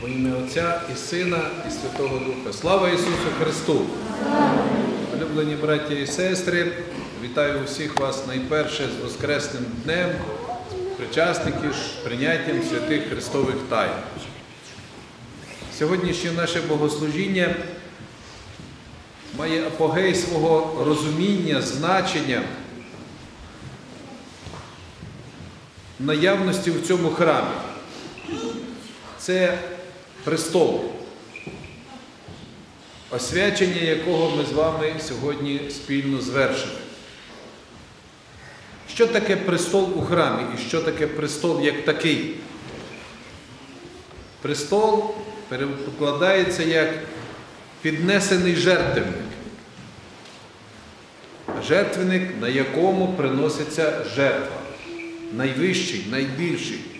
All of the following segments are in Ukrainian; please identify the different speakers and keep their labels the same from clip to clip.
Speaker 1: Во ім'я Отця і Сина, і Святого Духа. Слава Ісусу Христу! Улюблені браті і сестри, вітаю всіх вас найперше з Воскресним днем, причасників, з прийняттям святих Христових тайн. Сьогоднішнє наше богослужіння має апогей свого розуміння, значення наявності в цьому храмі. Це престол, освячення якого ми з вами сьогодні спільно звершили. Що таке престол у храмі і що таке престол як такий? Престол перекладається як піднесений жертвенник. Жертвенник, на якому приноситься жертва. Найвищий, найбільший.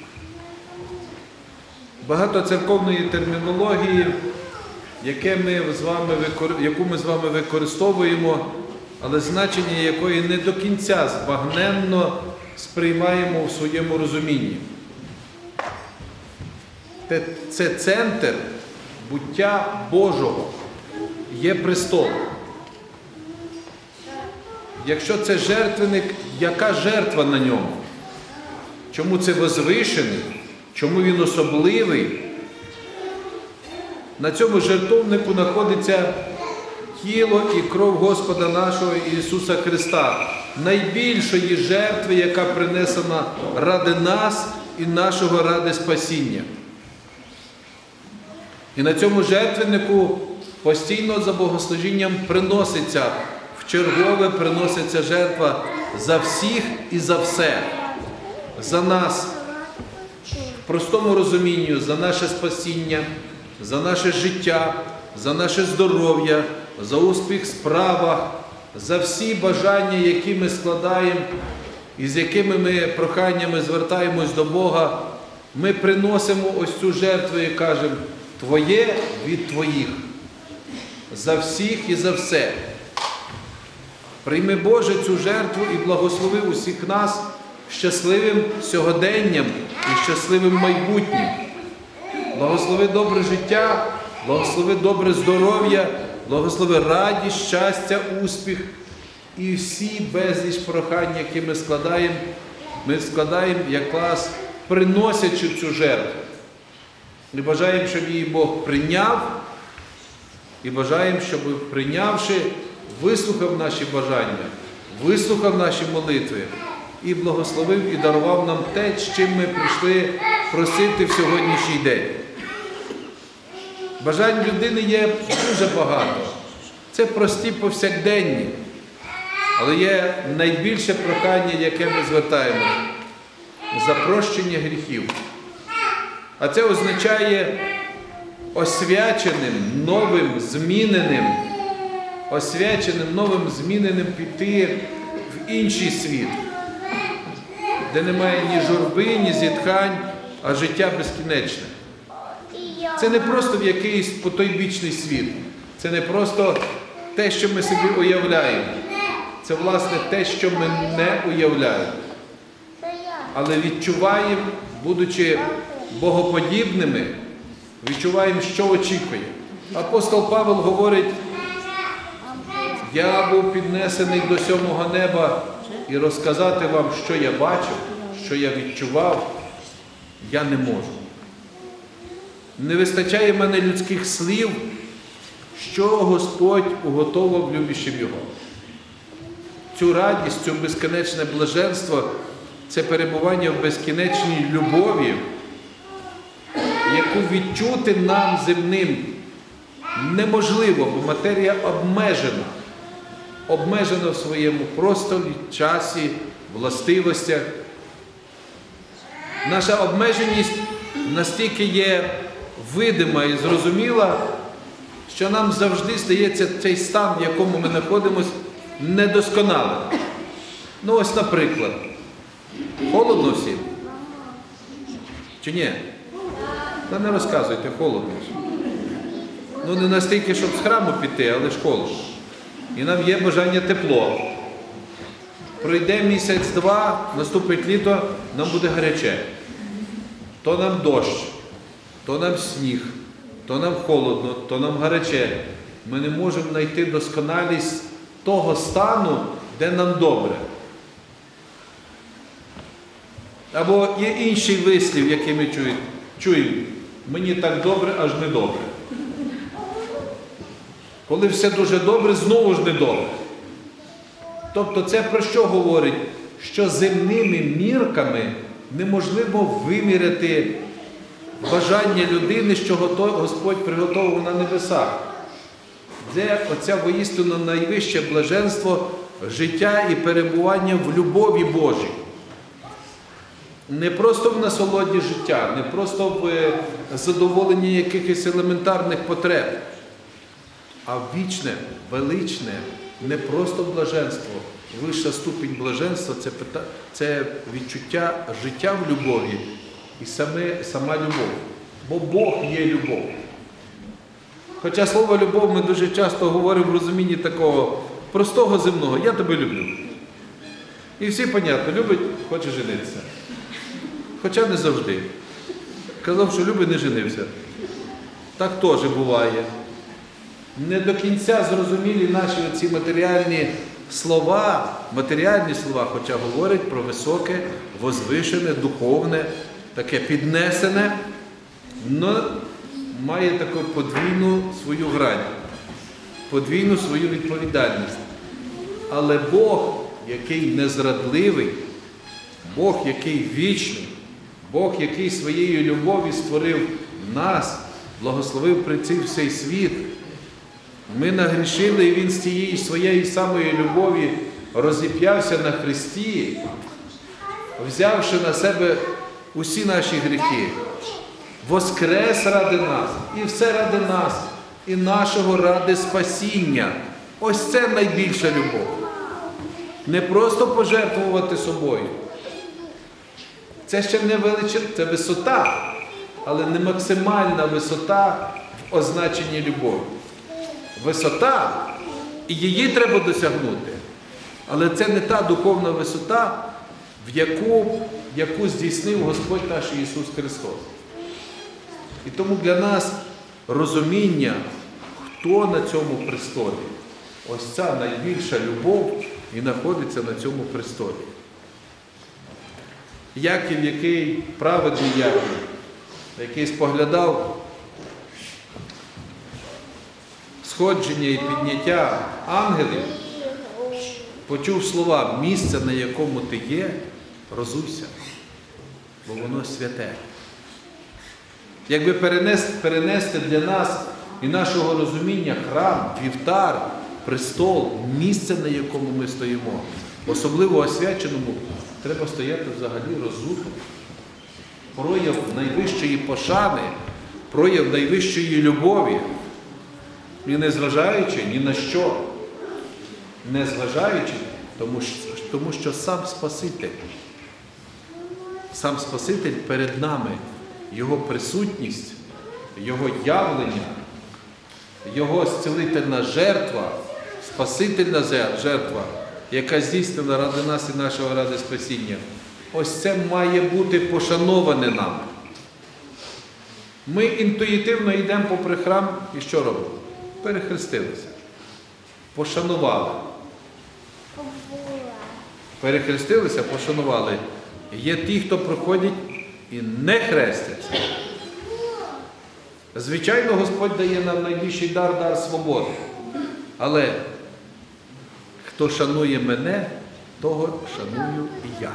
Speaker 1: Багато церковної термінології, яке ми з вами, яку ми з вами використовуємо, але значення якої не до кінця збагненно сприймаємо в своєму розумінні. Це центр буття Божого, є престол. Якщо це жертвенник, яка жертва на ньому? Чому це возвишений? Чому він особливий? На цьому жертовнику знаходиться тіло і кров Господа нашого Ісуса Христа, найбільшої жертви, яка принесена ради нас і нашого ради спасіння. І на цьому жертвеннику постійно за богослужінням приноситься, в чергове приноситься жертва за всіх і за все, за нас, простому розумінню, за наше спасіння, за наше життя, за наше здоров'я, за успіх в справах, за всі бажання, які ми складаємо і з якими ми проханнями звертаємось до Бога, ми приносимо ось цю жертву і кажемо, Твоє від Твоїх, за всіх і за все. Прийми Боже цю жертву і благослови усіх нас щасливим сьогоденням і щасливим майбутнім. Благослови добре життя, благослови добре здоров'я, благослови радість, щастя, успіх і всі безліч прохань, які ми складаємо, ми складаємо якраз приносячи цю жертву. Ми бажаємо, щоб її Бог прийняв, і бажаємо, щоб прийнявши, вислухав наші бажання, вислухав наші молитви і благословив і дарував нам те, з чим ми прийшли просити в сьогоднішній день. Бажань людини є дуже багато. Це прості повсякденні. Але є найбільше прохання, яке ми звертаємо за прощення гріхів. А це означає освяченим, новим, зміненим, освяченим, новим, зміненим піти в інший світ, де немає ні журби, ні зітхань, а життя безкінечне. Це не просто в якийсь потойбічний світ. Це не просто те, що ми собі уявляємо. Це, власне, те, що ми не уявляємо. Але відчуваємо, будучи богоподібними, відчуваємо, що очікує. Апостол Павел говорить, я був піднесений до сьомого неба і розказати вам, що я бачив, що я відчував, я не можу. Не вистачає мене людських слів, що Господь уготовав любящим Його. Цю радість, цю безкінечне блаженство це перебування в безкінечній любові, яку відчути нам земним неможливо, бо матерія обмежена, обмежена в своєму просторі, часі, властивостях. Наша обмеженість настільки є видима і зрозуміла, що нам завжди стається цей стан, в якому ми знаходимося, недосконалим. Ну, ось, наприклад, холодно всім? Чи ні? Та не розказуйте, холодно. Ну, не настільки, щоб з храму піти, але ж холодно. І нам є бажання тепло. Пройде місяць-два, наступить літо, нам буде гаряче. То нам дощ, то нам сніг, то нам холодно, то нам гаряче. Ми не можемо знайти досконалість того стану, де нам добре. Або є інший вислів, який ми чуємо. чуємо. Мені так добре, аж не добре. Коли все дуже добре, знову ж не добре. Тобто це про що говорить? Що земними мірками неможливо виміряти бажання людини, що Господь приготовив на небесах. Це оця воістину найвище блаженство життя і перебування в любові Божій. Не просто в насолоді життя, не просто в е, задоволенні якихось елементарних потреб, а вічне, величне, не просто блаженство. Вища ступінь блаженства це, це відчуття життя в любові і саме, сама любов. Бо Бог є любов. Хоча слово любов ми дуже часто говоримо в розумінні такого простого земного я тебе люблю. І всі, понятно, любить, хоче женитися. Хоча не завжди. Казав, що любить, не женився. Так теж буває. Не до кінця зрозумілі наші оці матеріальні слова, матеріальні слова, хоча говорять про високе, возвишене, духовне, таке піднесене, але має таку подвійну свою грань, подвійну свою відповідальність. Але Бог, який незрадливий, Бог, який вічний, Бог, який своєю любов'ю створив нас, благословив при цей світ. Ми нагрішили, і Він з цієї своєї самої любові розіп'явся на Христі, взявши на себе усі наші гріхи, воскрес ради нас, і все ради нас, і нашого ради спасіння. Ось це найбільша любов. Не просто пожертвувати собою. Це ще не величина, це висота, але не максимальна висота в означенні любові. Висота, і її треба досягнути. Але це не та духовна висота, в яку, яку здійснив Господь наш Ісус Христос. І тому для нас розуміння, хто на цьому престолі, ось ця найбільша любов і знаходиться на цьому престолі. Яків, який праведний Яків, який споглядав сходження і підняття ангелів, почув слова місце, на якому ти є, розуйся, бо воно святе. Якби перенести, для нас і нашого розуміння храм, вівтар, престол, місце, на якому ми стоїмо, особливо освяченому, треба стояти взагалі розуто. Прояв найвищої пошани, прояв найвищої любові. І не зважаючи ні на що, не зважаючи, тому що, тому що сам Спаситель, сам Спаситель перед нами, Його присутність, Його явлення, Його зцілительна жертва, Спасительна жертва, яка здійснена ради нас і нашого ради спасіння. Ось це має бути пошановане нам. Ми інтуїтивно йдемо попри храм і що робимо? Перехрестилися. Пошанували. Перехрестилися, пошанували. Є ті, хто проходять і не хрестяться. Звичайно, Господь дає нам найбільший дар, дар свободи. Але хто шанує мене, того шаную і я.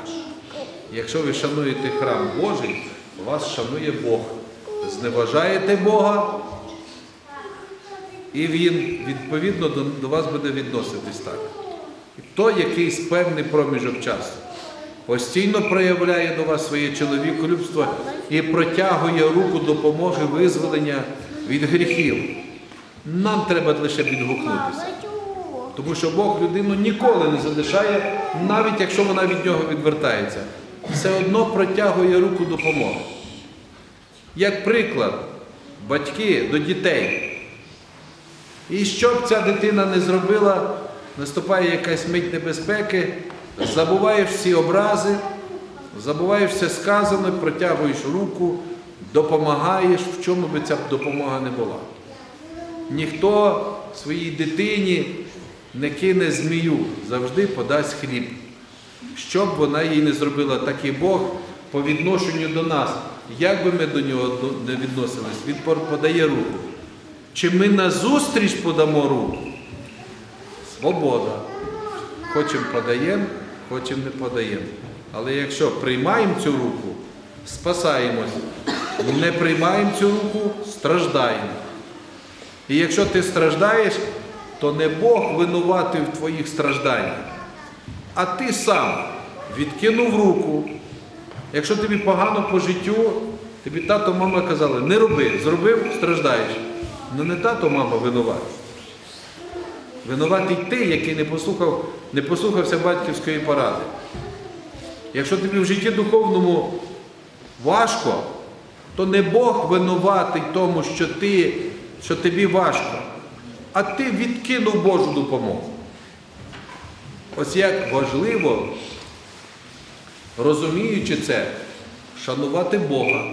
Speaker 1: Якщо ви шануєте храм Божий, вас шанує Бог. Зневажаєте Бога, і Він відповідно до, до вас буде відноситись так. То якийсь певний проміжок часу. Постійно проявляє до вас своє чоловіколюбство і протягує руку допомоги визволення від гріхів. Нам треба лише відгукнутися. Тому що Бог людину ніколи не залишає, навіть якщо вона від нього відвертається. Все одно протягує руку допомоги. Як приклад, батьки до дітей. І що б ця дитина не зробила, наступає якась мить небезпеки, забуваєш всі образи, забуваєш все сказане, протягуєш руку, допомагаєш, в чому би ця допомога не була. Ніхто своїй дитині не кине змію, завжди подасть хліб. Що б вона їй не зробила, так і Бог по відношенню до нас, як би ми до нього не відносились, Він подає руку. Чи ми назустріч подамо руку? Свобода. Хочемо подаємо, хочемо не подаємо. Але якщо приймаємо цю руку, спасаємось. Не приймаємо цю руку, страждаємо. І якщо ти страждаєш, то не Бог винуватий в твоїх стражданнях, а ти сам відкинув руку. Якщо тобі погано по життю, тобі тато, мама казали, не роби, зробив, страждаєш. Ну не тато, мама винуват. Винуватий ти, який не послухав, не послухався батьківської поради. Якщо тобі в житті духовному важко, то не Бог винуватий тому, що, ти, що тобі важко, а ти відкинув Божу допомогу. Ось як важливо, розуміючи це, шанувати Бога,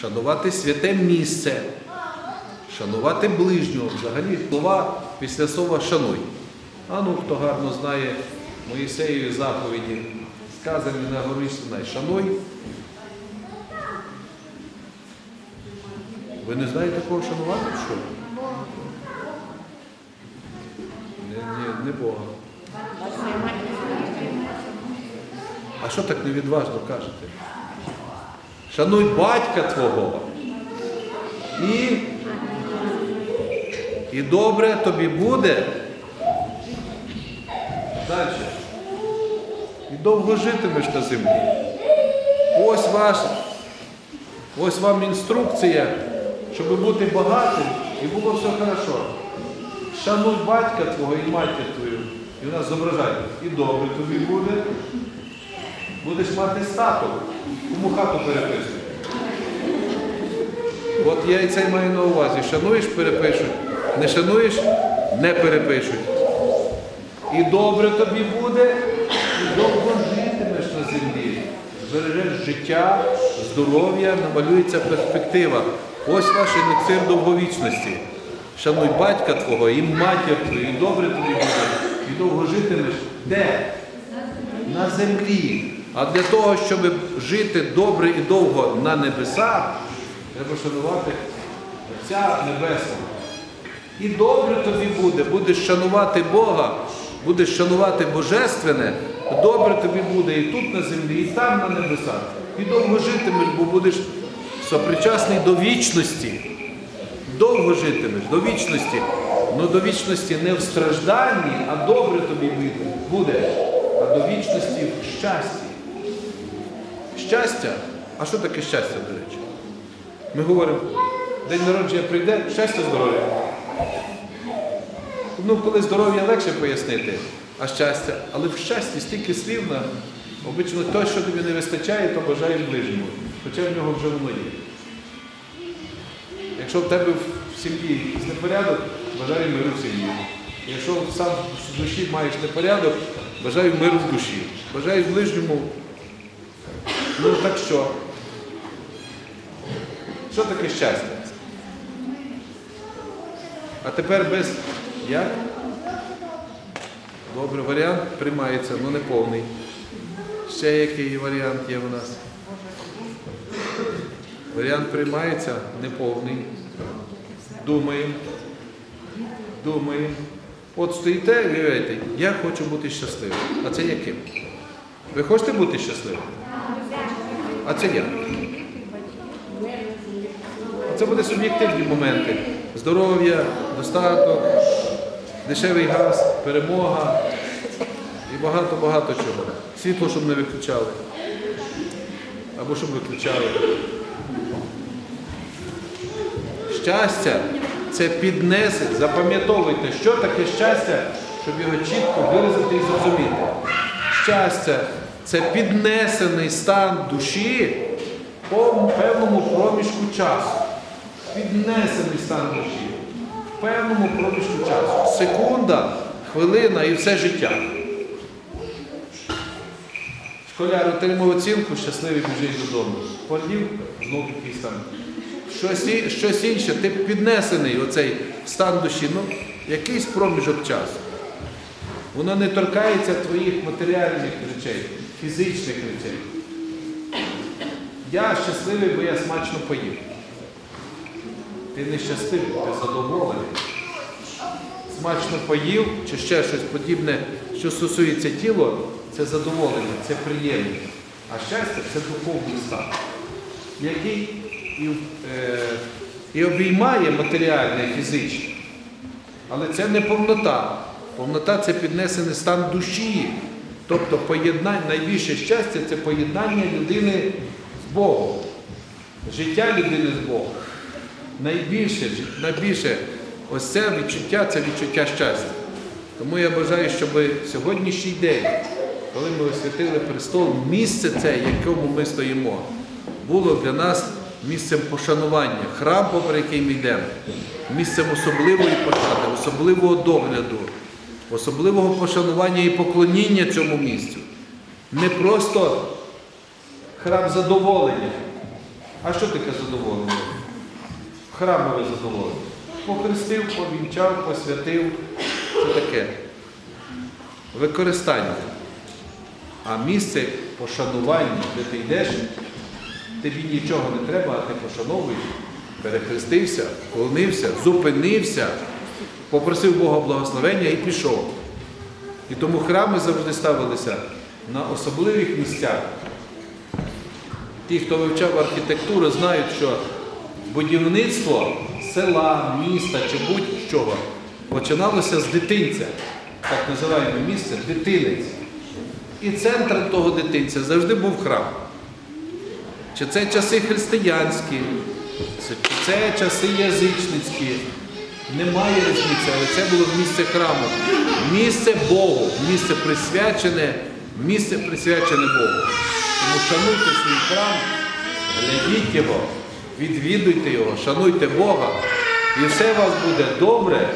Speaker 1: шанувати святе місце, шанувати ближнього. Взагалі слова після слова шануй. А ну, хто гарно знає Моїсеєві заповіді, сказані на горі Синай, шануй. Ви не знаєте кого шанувати? Що? Не, не, не Бога. А що так невідважно кажете? Шануй батька твого. І, і добре тобі буде. Далі. І довго житимеш на землі. Ось ваш, ось вам інструкція, щоб бути багатим і було все хорошо. Шануй батька твого і матір твою. І вона зображає. І добре тобі буде. Будеш мати статок. Кому хату переписує. От я і це маю на увазі. Шануєш, перепишуть. Не шануєш, не перепишуть. І добре тобі буде, і довго житимеш на землі. Збережеш життя, здоров'я, намалюється перспектива. Ось ваш елексир довговічності. Шануй батька твого і матір твою, і добре тобі буде, і довго житимеш. Де? На землі. А для того, щоб жити добре і довго на небесах, треба шанувати Отця Небесного. І добре тобі буде, будеш шанувати Бога, будеш шанувати Божественне, добре тобі буде і тут на землі, і там на небесах. І довго житимеш, бо будеш сопричасний до вічності. Довго житимеш, до вічності. Ну до вічності не в стражданні, а добре тобі буде, а до вічності в щасті. Щастя, а що таке щастя, до речі? Ми говоримо, день народження прийде, щастя, здоров'я. Ну, коли здоров'я легше пояснити, а щастя, але в щасті стільки слів на обично те, що тобі не вистачає, то бажаєш ближньому. Хоча в нього вже воно є. Якщо в тебе в сім'ї непорядок, бажаю миру в сім'ї. Якщо сам в душі маєш непорядок, бажаю миру в душі. Бажаю ближньому. Ну так що? Що таке щастя? А тепер без як? Добре, варіант приймається, але не повний. Ще який варіант є у нас? Варіант приймається неповний. Думаємо. Думаємо. От стоїте і говорите, я хочу бути щасливим. А це яким? Ви хочете бути щасливим? А це як? Це буде суб'єктивні моменти. Здоров'я, достаток, дешевий газ, перемога і багато-багато чого. Світло, щоб не виключали. Або щоб виключали. Щастя це піднесення. Запам'ятовуйте, що таке щастя, щоб його чітко виразити і зрозуміти. Щастя це піднесений стан душі по певному проміжку часу. Піднесений стан душі в певному проміжку часу. Секунда, хвилина і все життя. Школяр отримав оцінку, щасливий біжить додому. Полів, знов якийсь там. Щось, щось інше, ти піднесений оцей стан душі, ну, якийсь проміжок часу. Воно не торкається твоїх матеріальних речей, фізичних речей. Я щасливий, бо я смачно поїв. Ти не щасливий, ти задоволений. Смачно поїв чи ще щось подібне, що стосується тіла, це задоволення, це приємність. А щастя це духовний стан, який і, е, і обіймає матеріальне і фізичне. Але це не повнота. Повнота це піднесений стан душі. Тобто поєднання, найбільше щастя це поєднання людини з Богом. Життя людини з Богом. Найбільше, найбільше ось це відчуття це відчуття щастя. Тому я бажаю, щоб сьогоднішній день, коли ми освятили престол, місце це, в якому ми стоїмо, було для нас місцем пошанування, храм, попри який ми йдемо, місцем особливої пошани, особливого догляду, особливого пошанування і поклоніння цьому місцю. Не просто храм задоволення. А що таке задоволення? Храмове задоволення. Похрестив, повінчав, посвятив. Це таке. Використання. А місце пошанування, де ти йдеш, тобі нічого не треба, а ти пошановуєш, перехрестився, вклонився, зупинився, попросив Бога благословення і пішов. І тому храми завжди ставилися на особливих місцях. Ті, хто вивчав архітектуру, знають, що будівництво села, міста чи будь-чого починалося з дитинця. Так називаємо місце дитинець. І центром того дитинця завжди був храм. Чи це часи християнські, чи це часи язичницькі. Немає різниці, але це було місце храму. Місце Богу, місце присвячене, місце присвячене Богу. Тому шануйте свій храм, глядіть його, відвідуйте його, шануйте Бога, і все у вас буде добре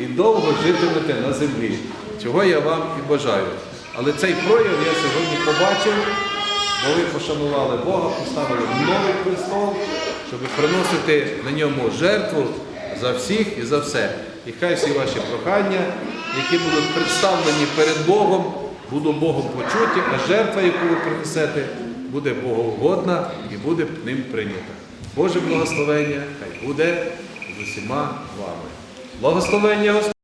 Speaker 1: і довго житимете на землі. Чого я вам і бажаю. Але цей прояв я сьогодні побачив, бо ви пошанували Бога, поставили новий престол, щоб приносити на ньому жертву за всіх і за все. І хай всі ваші прохання, які будуть представлені перед Богом, будуть Богом почуті, а жертва, яку ви принесете, буде Богоугодна і буде ним прийнята. Боже благословення, хай буде з усіма вами. Благословення Господь!